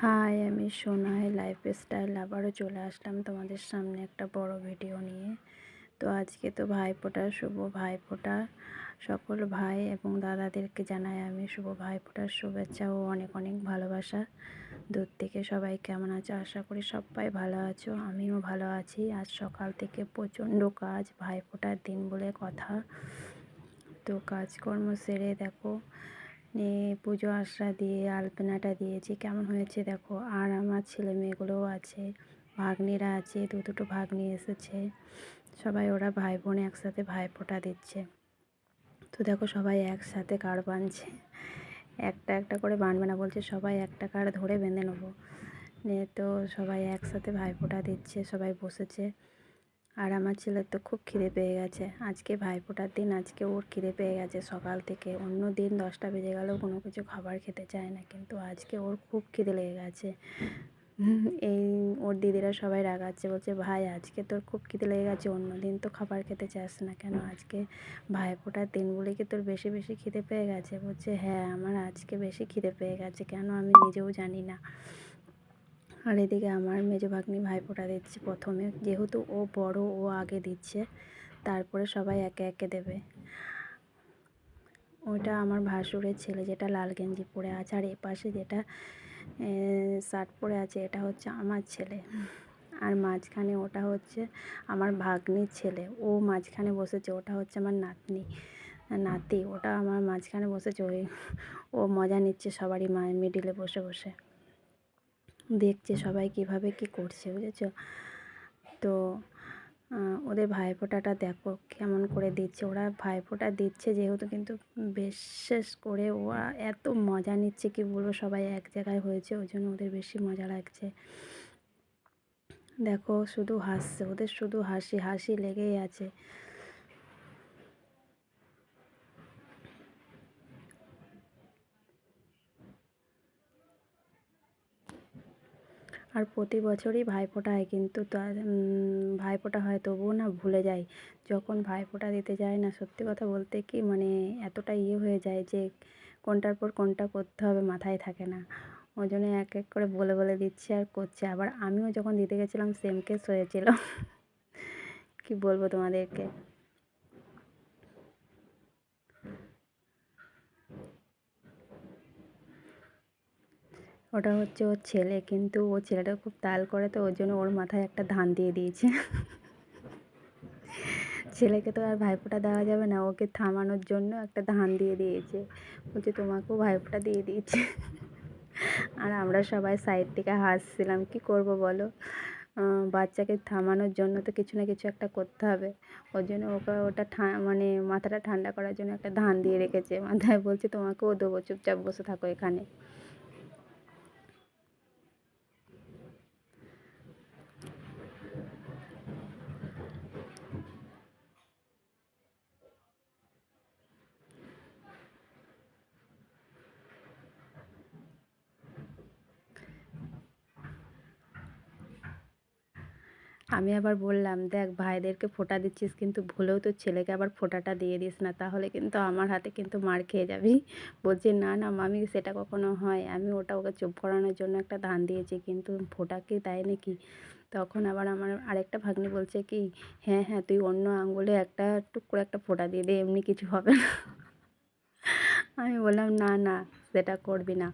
High আমি Sonai life style আবারও চলে আসলাম তোমাদের সামনে একটা বড় ভিডিও নিয়ে। তো আজকে তো ভাইফোঁটা, শুভ ভাইফোঁটা। সকল ভাই এবং দাদাদেরকে জানাই আমি শুভ ভাইফোঁটার শুভেচ্ছা ও অনেক অনেক ভালোবাসা। দূর থেকে সবাই কেমন আছো? আশা করি সবাই ভালো আছো। আমিও ভালো আছি। আজ সকাল থেকে প্রচণ্ড কাজ, ভাইফোঁটার দিন বলে কথা। তো কাজকর্ম সেরে দেখো পুজো আশরা দিয়ে, আলপনাটা দিয়েছি। কেমন হয়েছে দেখো? আর আমার ছেলে মেয়েগুলোও আছে, ভাগ্নিরা আছে, দু দুটো ভাগ্নি এসেছে। সবাই ওরা ভাই বোন একসাথে ভাই ফোঁটা দিচ্ছে। তো দেখো সবাই একসাথে কার বাঁধছে একটা একটা করে বাঁধবে না, বলছে সবাই একটা কার ধরে বেঁধে নেব। তো সবাই একসাথে ভাই ফোঁটা দিচ্ছে, সবাই বসেছে। আর আমার ছেলের তো খুব খিদে পেয়ে গেছে। আজকে ভাইফোঁটার দিন, আজকে ওর খিদে পেয়ে গেছে সকাল থেকে। অন্য দিন দশটা বেজে গেলেও কোনো কিছু খাবার খেতে চায় না। কিন্তু আজকে ওর খুব খিদে লেগে গেছে। এই ওর দিদিরা সবাই রাগাচ্ছে, বলছে, ভাই, আজকে তোর খুব খিদে লেগে গেছে, অন্য দিন তো খাবার খেতে চাস না কেন? আজকে ভাইফোঁটার দিন বলে কি তোর বেশি বেশি খিদে পেয়ে গেছে? বলছে হ্যাঁ আমার আজকে বেশি খিদে পেয়ে গেছে। কেন? আমি নিজেও জানি না। আর এদিকে আমার মেজো ভাগ্নি ভাইফোঁটা দিচ্ছে প্রথমে। যেহেতু ও বড়, ও আগে দিচ্ছে। তারপরে সবাই একে একে দেবে। ওটা আমার ভাসুরের ছেলে যেটা লাল গেঞ্জি পরে আছে, আর এপাশে যেটা শার্ট পরে আছে, এটা হচ্ছে আমার ছেলে। আর মাঝখানে ওটা হচ্ছে আমার ভাগ্নির ছেলে। ও মাঝখানে বসেছে, ওটা হচ্ছে আমার নাতনি, নাতি, ওটা আমার মাঝখানে বসেছে। ওই, ও মজা নিচ্ছে সবারই মায়ের মিডিলে বসে বসে। দেখছে সবাই কীভাবে কি করছে বুঝেছ? তো ওদের ভাইফোঁটাটা দেখো কেমন করে দিচ্ছে। ওরা ভাইফোঁটা দিচ্ছে যেহেতু কিন্তু বিশেষ করে ওরা এত মজা নিচ্ছে কি বলব সবাই এক জায়গায় হয়েছে ওই জন্য ওদের বেশি মজা লাগছে। দেখো শুধু হাসছে ওদের শুধু হাসি হাসি লেগেই আছে। আর প্রতি বছরই ভাইফোঁটা হয় কিন্তু ভাইফোঁটা হয় তবুও না ভুলে যাই। যখন ভাইফোঁটা দিতে যায় না, সত্যি কথা বলতে কি মানে এতটা ইয়ে হয়ে যায় যে কোনটার পর কোনটা করতে হবে মাথায় থাকে না। ওই জন্য এক এক করে বলে বলে দিচ্ছে আর করছে। আবার আমিও যখন দিতে গেছিলাম সেম কেস হয়েছিল। কি বলব তোমাদেরকে? ওটা হচ্ছে ওর ছেলে, কিন্তু ও ছেলেটা খুব তাল করে, তো ওর জন্য ওর মাথায় একটা ধান দিয়ে দিয়েছে। ছেলেকে তো আর ভাইফোঁটা দেওয়া যাবে না, ওকে থামানোর জন্য একটা ধান দিয়ে দিয়েছে। বলছে, তোমাকেও ভাইফোঁটা দিয়ে দিয়েছে। আর আমরা সবাই সাইড থেকে হাসছিলাম, কি করব বলো? বাচ্চাকে থামানোর জন্য তো কিছু না কিছু একটা করতে হবে। ওর জন্য ওকে ওটা মানে মাথাটা ঠান্ডা করার জন্য একটা ধান দিয়ে রেখেছে। মাথায় বলছে, তোমাকেও দেবো, চুপচাপ বসে থাকো এখানে। আমি আবার বললাম, দেখ ভাইদেরকে ফোঁটা দিচ্ছিস কিন্তু ভুলেও তো ছেলেকে আবার ফোঁটাটা দিয়ে দিস না। তাহলে কিন্তু আমার হাতে কিন্তু মার খেয়ে যাবি। বলছি, না না মামি, সেটা কখনো হয়। আমি ওটা ওকে চুপ করানোর জন্য একটা ধান দিয়েছি, কিন্তু ফোঁটা কি তাই নাকি? তখন আবার আমার আরেকটা ভাগ্নি বলছে কি হ্যাঁ হ্যাঁ তুই অন্য আঙুলে একটা টুক করে একটা ফোঁটা দিয়ে দে, এমনি কিছু হবে না। আমি বললাম, না না, সেটা করবি না।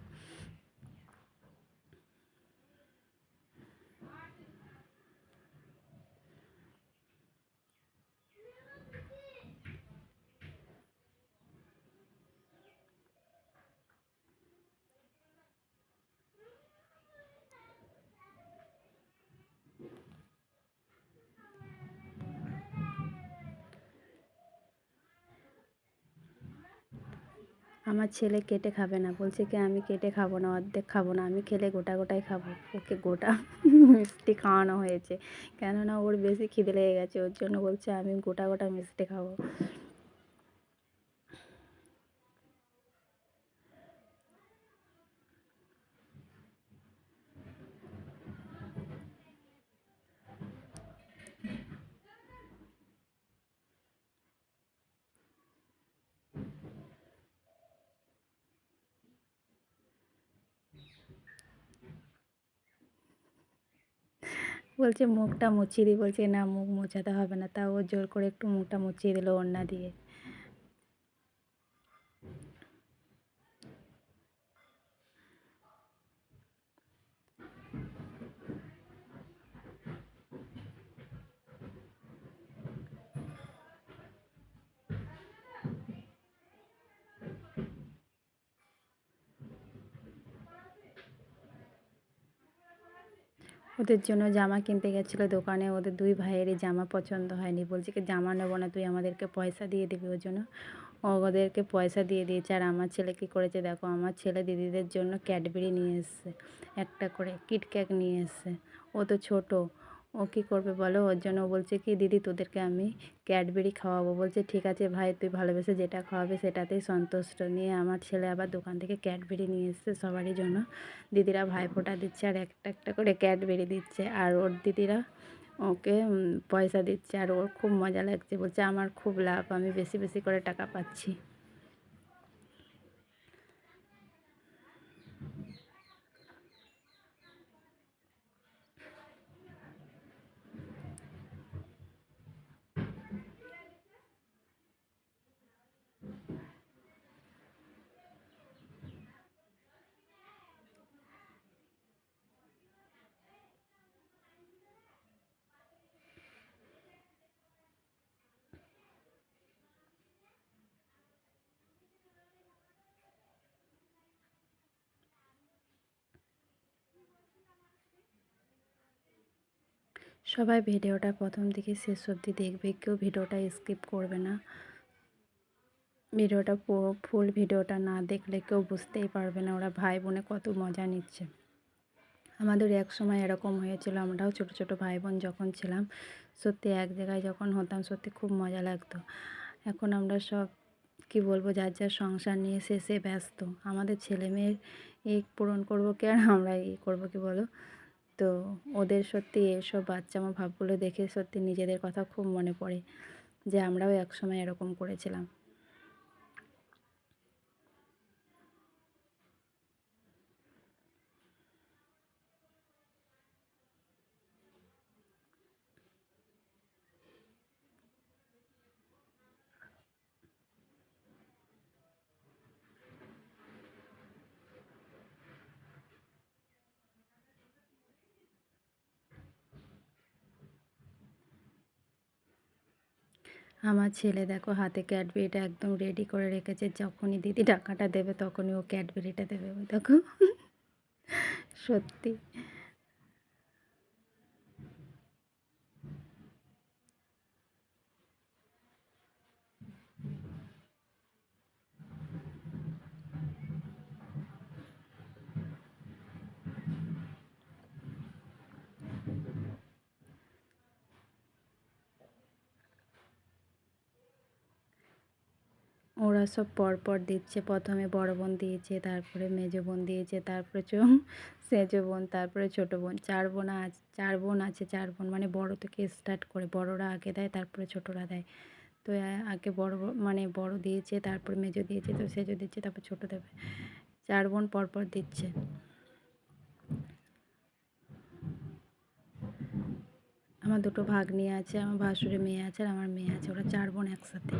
আমার ছেলে কেটে খাবে না। বলছে কি, আমি কেটে খাব না, অর্ধেক খাব না, আমি খেলে গোটা গোটাই খাব। ওকে গোটা মিষ্টি খাওয়ানো হয়েছে। কেননা ওর বেশি খিদে লেগে গেছে, ওর জন্য বলছে আমি গোটা গোটা মিষ্টি খাব। বলছে, মুখটা মুছিয়ে দিই বলছে, না, মুখ মোছাতে হবে না। তা ও জোর করে একটু মুখটা মুছিয়ে দিল ওড়না দিয়ে। ওদের জন্য জামা কিনতে গেছিল দোকানে। ওদের দুই ভাইয়েরই জামা পছন্দ হয়নি। বলছে কি, জামা নেব না, তুই আমাদেরকে পয়সা দিয়ে দিবি ওর জন্য। ওদেরকে পয়সা দিয়ে দিয়েছে। আর আমার ছেলে কী করেছে দেখো, আমার ছেলে দিদিদের জন্য ক্যাডবেরি নিয়ে এসছে, একটা করে কিটক্যাক নিয়ে এসছে। ও তো ছোটো ও কী করবে বলো? ওর জন্য বলছে কি, দিদি, তোদেরকে আমি ক্যাডবেরি খাওয়াবো। বলছে, ঠিক আছে ভাই, তুই ভালোবেসে যেটা খাওয়াবে সেটাতেই সন্তুষ্ট। নিয়ে আমার ছেলে আবার দোকান থেকে ক্যাডবেরি নিয়ে এসছে সবারই জন্য। দিদিরা ভাইফোঁটা দিচ্ছে আর একটা একটা করে ক্যাডবেরি দিচ্ছে। আর ওর দিদিরা ওকে পয়সা দিচ্ছে। আর ওর খুব মজা লাগছে। বলছে, আমার খুব লাভ, আমি বেশি বেশি করে টাকা পাচ্ছি। সবাই ভিডিওটা প্রথম থেকে শেষ অবধি দেখবে, কেউ ভিডিওটা স্কিপ করবে না। ভিডিওটা ফুল ভিডিওটা না দেখলে কেউ বুঝতেই পারবে না, ওরা ভাই বোনে কত মজা নিচ্ছে। আমাদের এক সময় এরকম হয়েছিল, আমরাও ছোট ছোট ভাই বোন যখন ছিলাম, সত্যি এক জায়গায় যখন হতাম, সত্যি খুব মজা লাগতো। এখন আমরা সব, কি বলব, যার যার সংসার নিয়ে শেষে ব্যস্ত। আমাদের ছেলে মেয়ের এই পূরণ করব কি আর আমরা এই করব কি বলো? তো ওদের সত্যি এসব বাচ্চা আমার ভাবগুলো দেখে সত্যি নিজেদের কথা খুব মনে পড়ে যে আমরাও একসময় এরকম করেছিলাম। আমার ছেলে দেখো হাতে ক্যাডবেরিটা একদম রেডি করে রেখেছে। যখনই দিদি টাকাটা দেবে তখনই ও ক্যাডবেরিটা দেবে। দেখো। সত্যি। ওরা সব পরপর দিচ্ছে। প্রথমে বড় বোন দিয়েছে, তারপরে মেজো বোন দিয়েছে, তারপরে চো সেজো বোন, তারপরে ছোটো বোন। চার বোন আছে চার বোন আছে, চার বোন। মানে বড় থেকে স্টার্ট করে, বড়রা আগে দেয়, তারপরে ছোটরা দেয়। তো আগে বড় মানে বড় দিয়েছে, তারপর মেজো দিয়েছে, তো সেজো দিচ্ছে, তারপর ছোটো দেবে। চার বোন পরপর দিচ্ছে। আমার দুটো ভাগ্নি আছে, আমার ভাসুরের মেয়ে আছে আর আমার মেয়ে আছে। ওরা চার বোন একসাথে।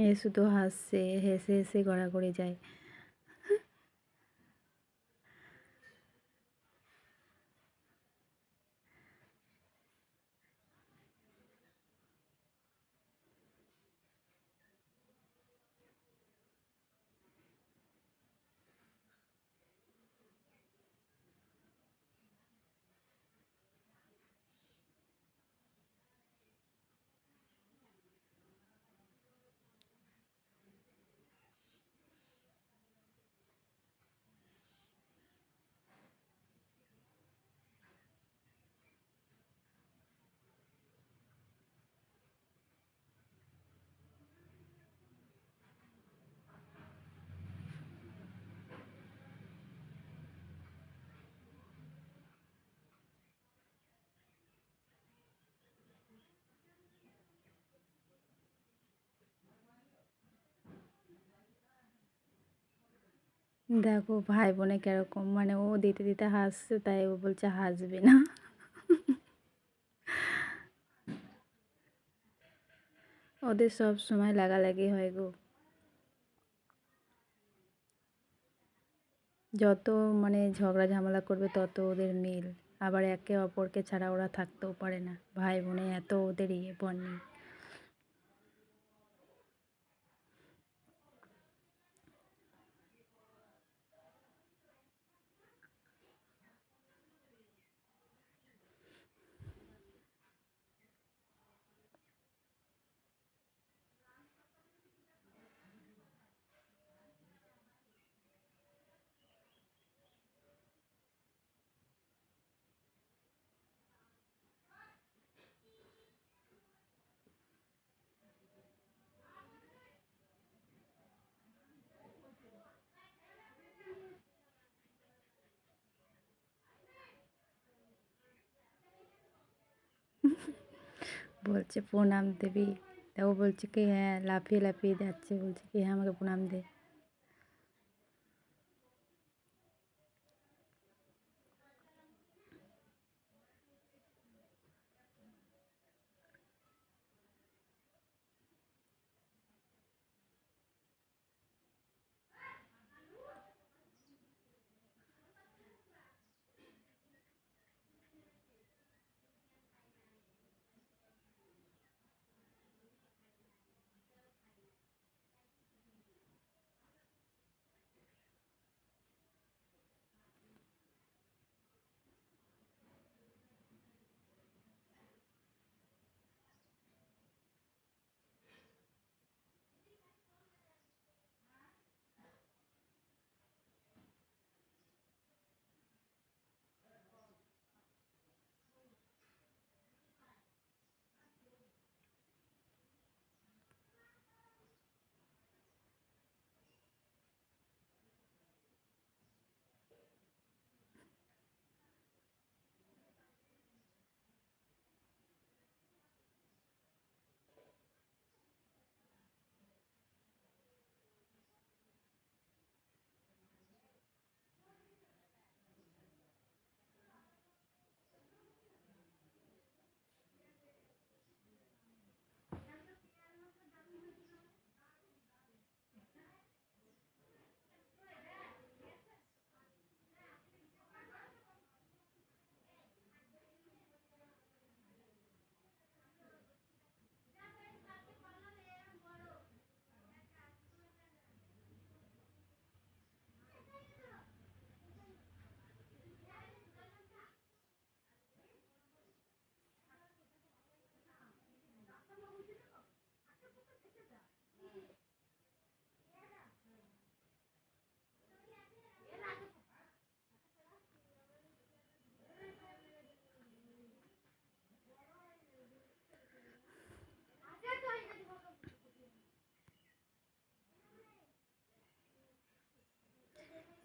এ শুধু হাসছে হেসে হেসে গড়াগড়ি যায়। দেখো ভাই বোনে কীরকম মানে ও দিতে দিতে হাসছে, তাই ও বলছে হাসবে না। ওদের সব সময় লাগালাগি হয় গো। যত মানে ঝগড়া ঝামেলা করবে, তত ওদের মিল। আবার একে অপরকে ছাড়া ওরা থাকতেও পারে না। ভাই বোনে এত ওদের ইয়ে বন্ডিং বলছে, প্রণাম দেবী। তা ও বলছে কি হ্যাঁ লাফিয়ে লাফিয়ে যাচ্ছে। বলছে কি হ্যাঁ আমাকে প্রণাম দে।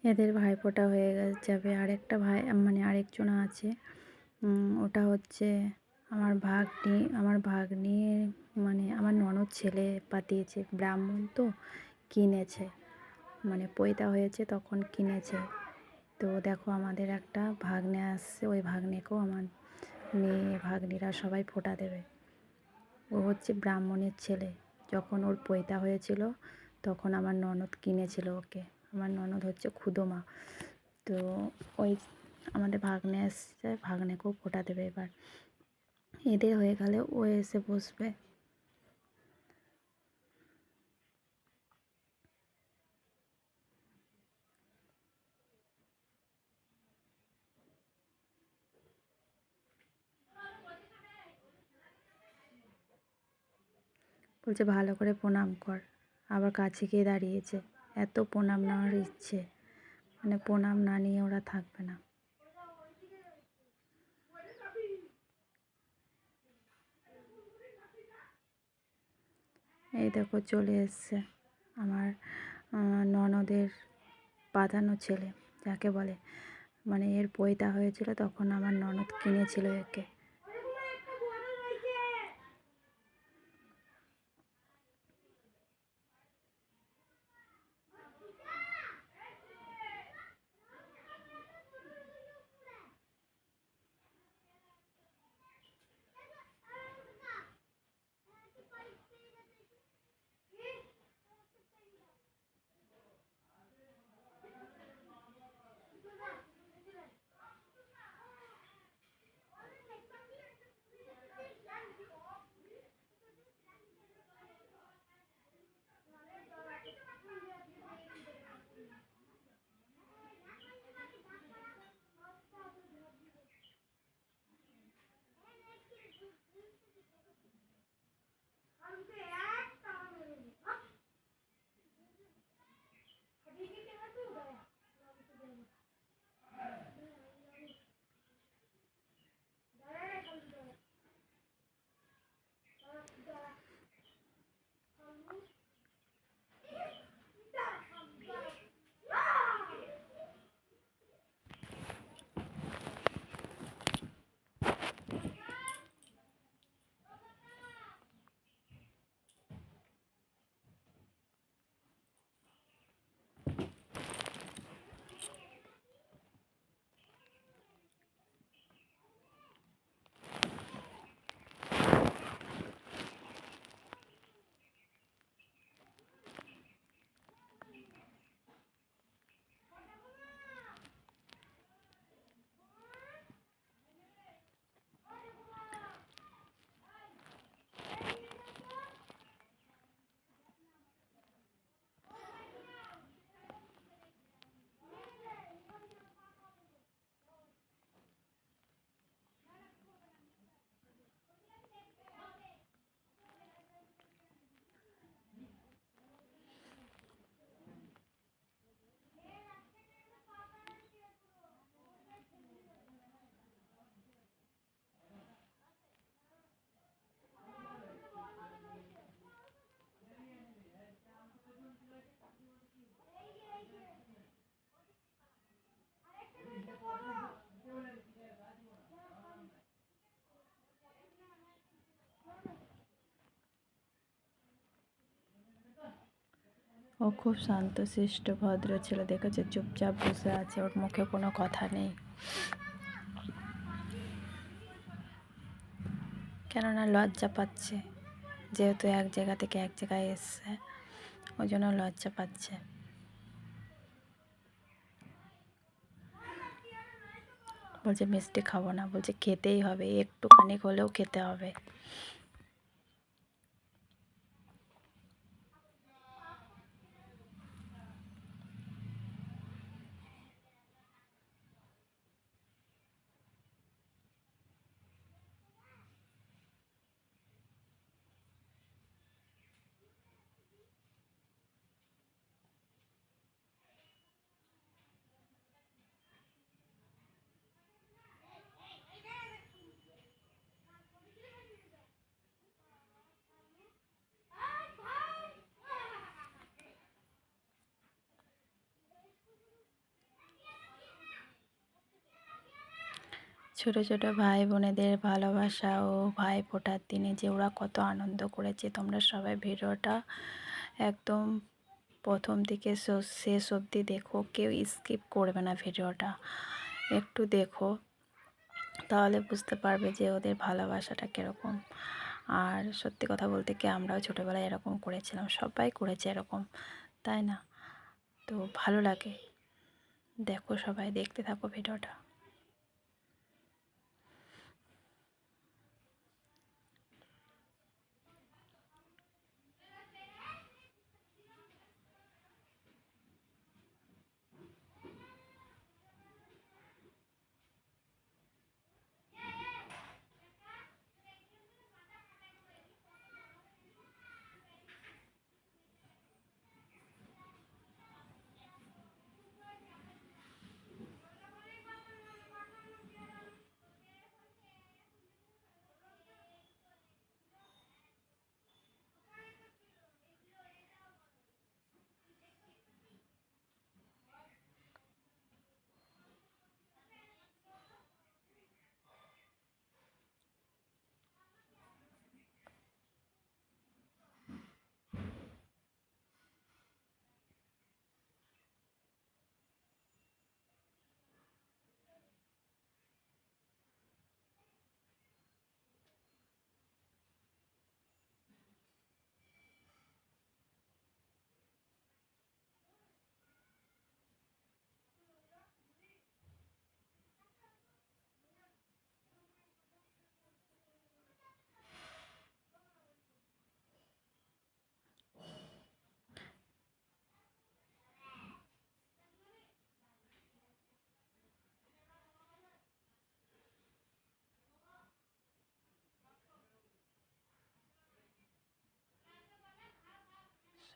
এদের ভাইফোঁটা হয়ে যাবে। আরেকটা ভাই মানে আরেকজন আছে। ওটা হচ্ছে আমার ভাগ্নি আমার ভাগ্নি মানে আমার ননদ ছেলে পাতিয়েছে, ব্রাহ্মণ তো, কিনেছে। মানে পৈতা হয়েছে, তখন কিনেছে। তো দেখো আমাদের একটা ভাগ্নে আসছে, ওই ভাগ্নেকেও আমার মেয়ে ভাগ্নিরা সবাই ফোঁটা দেবে। ও হচ্ছে ব্রাহ্মণের ছেলে। যখন ওর পৈতা হয়েছিল, তখন আমার ননদ কিনেছিল ওকে। আমার ননদ হচ্ছে খুদোমা তো ওই আমাদের ভাগ্নে এসছে, ভাগ্নেকেও ফোটা দেবে এবার। এদের হয়ে গেলে ও এসে বসবে। বলছে, ভালো করে প্রণাম কর। আবার কাছে গিয়ে দাঁড়িয়েছে। এত প্রণাম নেওয়ার ইচ্ছে। মানে প্রণাম না নিয়ে ওরা থাকবে না। এই দেখো চলে এসছে আমার ননদের বাঁধানো ছেলে, যাকে বলে মানে এর পৈতা হয়েছিল তখন আমার ননদ কিনেছিল একে। ও খুব শান্ত শিষ্ট ভদ্র ছিল। দেখেছে চুপচাপ বসে আছে, ওর মুখে কোনো কথা নেই। কেননা লজ্জা পাচ্ছে, যেহেতু এক জায়গা থেকে এক জায়গায় এসছে, ওই জন্য লজ্জা পাচ্ছে। বলছে, মিষ্টি খাব না। বলছে, খেতেই হবে, একটুখানি হলেও খেতে হবে। ছোট ছোট ভাই বোনেদের ভালোবাসা ও ভাই ফোটার দিনে যে ওরা কত আনন্দ করেছে। তোমরা সবাই ভিডিওটা একদম প্রথম থেকে শেষ অবধি দেখো, কেউ স্কিপ করবে না ভিডিওটা। একটু দেখো, তাহলে বুঝতে পারবে যে ওদের ভালোবাসাটা কীরকম। আর সত্যি কথা বলতে কি, আমরাও ছোটোবেলায় এরকম করেছিলাম, সবাই করেছে এরকম, তাই না? তো ভালো লাগে। দেখো সবাই, দেখতে থাকো ভিডিওটা।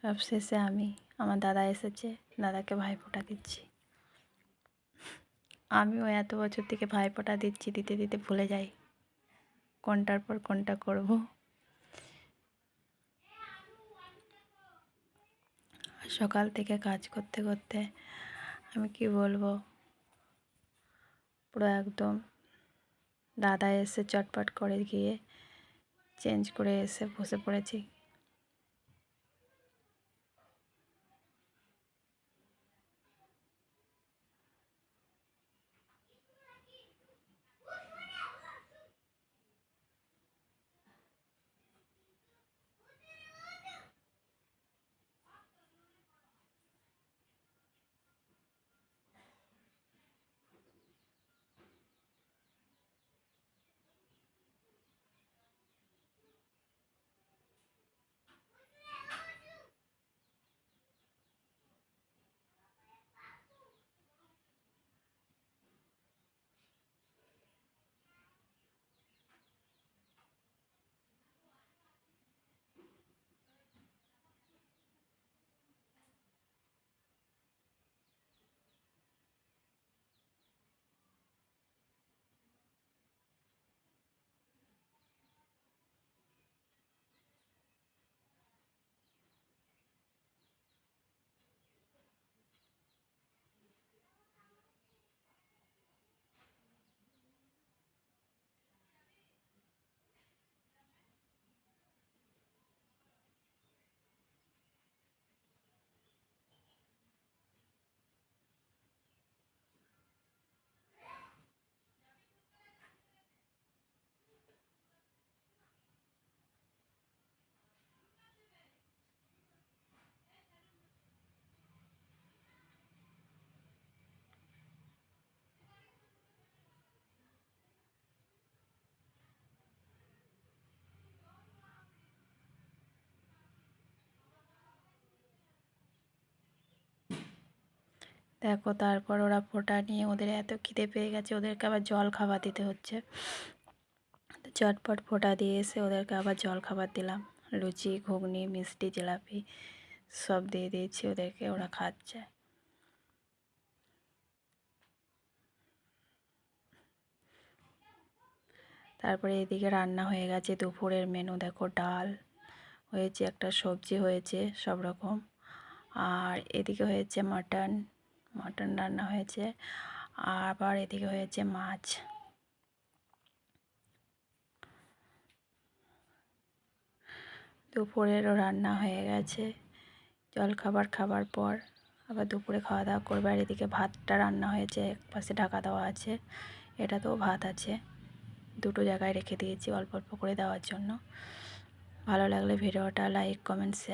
সব শেষে আমি আমার দাদা এসেছে, দাদাকে ভাইফোঁটা দিচ্ছি। আমিও এত বছর থেকে ভাইফোঁটা দিচ্ছি, দিতে দিতে ভুলে যাই। কোনটার পর কোনটা করব? সকাল থেকে কাজ করতে করতে আমি কি বলব? পুরো একদম দাদা এসে চটপট করে গিয়ে চেঞ্জ করে এসে বসে পড়েছি। দেখো তারপর ওরা ফোঁটা নিয়ে ওদের এত খিদে পেয়ে গেছে, ওদেরকে আবার জল খাবার দিতে হচ্ছে। চটপট ফোঁটা দিয়ে এসে ওদেরকে আবার জল খাবার দিলাম। লুচি, ঘুগনি, মিষ্টি, জিলাপি সব দিয়ে দিয়েছি, ওদেরকে ওরা খাচ্ছে। তারপরে এদিকে রান্না হয়ে গেছে, দুপুরের মেনু দেখো ডাল হয়েছে, একটা সবজি হয়েছে সব রকম আর এদিকে হয়েছে মাটন মাটন রান্না হয়েছে, আবার এদিকে হয়েছে মাছ। দুপুরেরও রান্না হয়ে গেছে, জল খাবার খাবার পর আবার দুপুরে খাওয়া দাওয়া করবে, আর এদিকে ভাতটা রান্না হয়েছে, এক পাশে ঢাকা দেওয়া আছে, এটাতেও ভাত আছে। দুটো জায়গায় রেখে দিয়েছি অল্প অল্প করে দেওয়ার জন্য। ভালো লাগলে ভিডিওটা লাইক, কমেন্ট শেয়ার